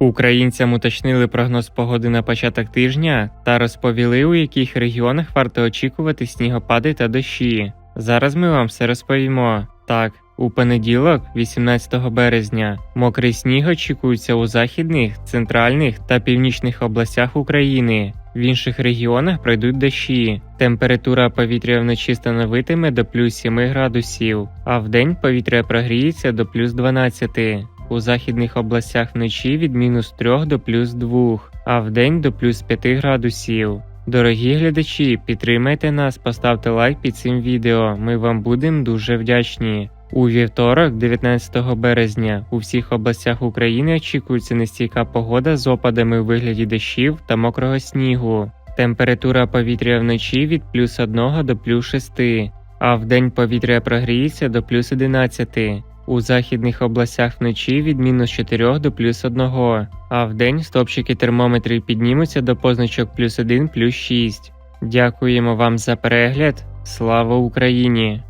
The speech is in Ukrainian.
Українцям уточнили прогноз погоди на початок тижня та розповіли, у яких регіонах варто очікувати снігопади та дощі. Зараз ми вам все розповімо. Так, у понеділок, 18 березня, мокрий сніг очікується у західних, центральних та північних областях України. В інших регіонах пройдуть дощі. Температура повітря вночі становитиме до плюс 7 градусів, а вдень повітря прогріється до плюс 12. У західних областях вночі від мінус 3 до плюс 2, а вдень до плюс 5 градусів. Дорогі глядачі, підтримайте нас, поставте лайк під цим відео. Ми вам будемо дуже вдячні. У вівторок, 19 березня, у всіх областях України очікується нестійка погода з опадами у вигляді дощів та мокрого снігу. Температура повітря вночі від плюс 1 до плюс 6, а вдень повітря прогріється до плюс 11. У західних областях вночі від мінус 4 до плюс 1, а вдень стопчики термометрів піднімуться до позначок плюс 1 плюс 6. Дякуємо вам за перегляд. Слава Україні!